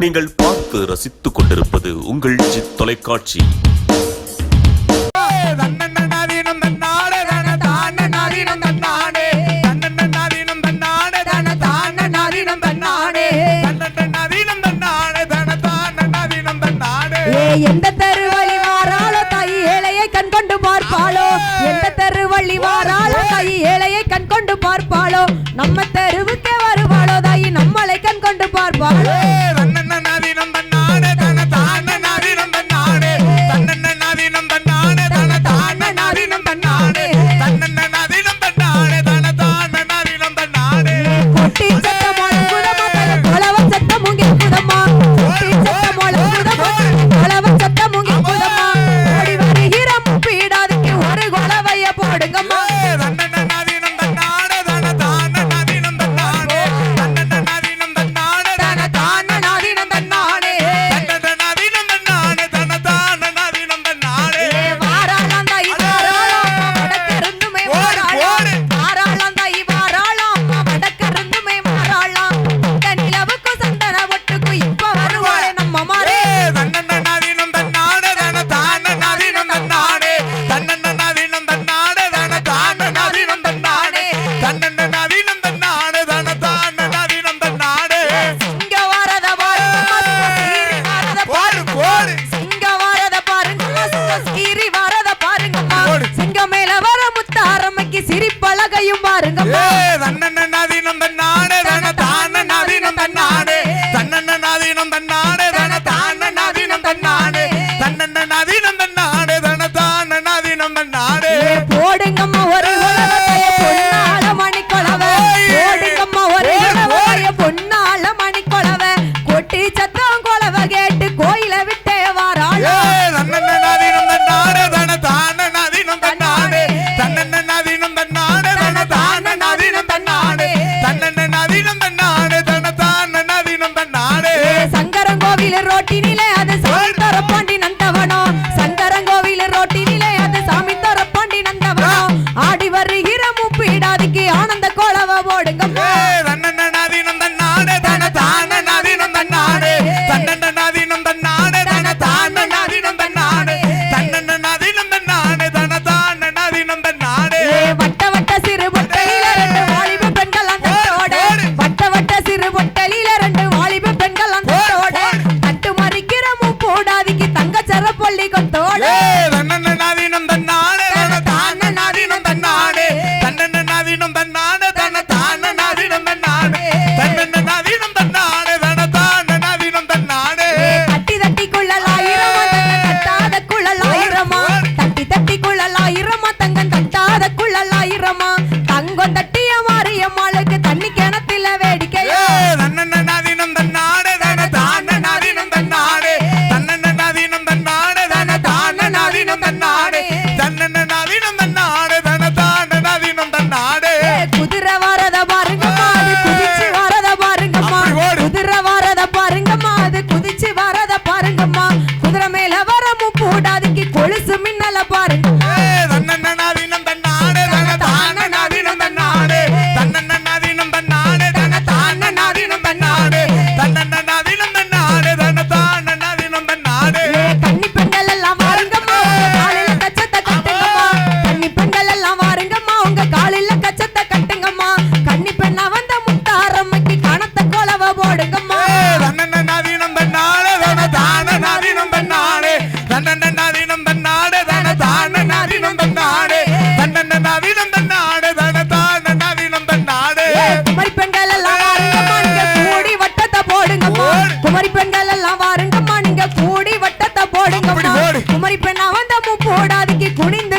நீங்கள் பார்த்து ரசித்துக் கொண்டிருப்பது உங்கள் ஜி தொலைக்காட்சி. எந்த தருவழி வாராளோ தாய் ஏழையை கண் கொண்டு பார்ப்பாளோ? எந்த தருவழி வாராளோ தாய் ஏழையை கண் கொண்டு பார்ப்பாளோ? நம்ம தெருவுக்கே வருவாளோ தாயி? நம்மளை கண்கொண்டு பார்ப்பாளோ? Pantone.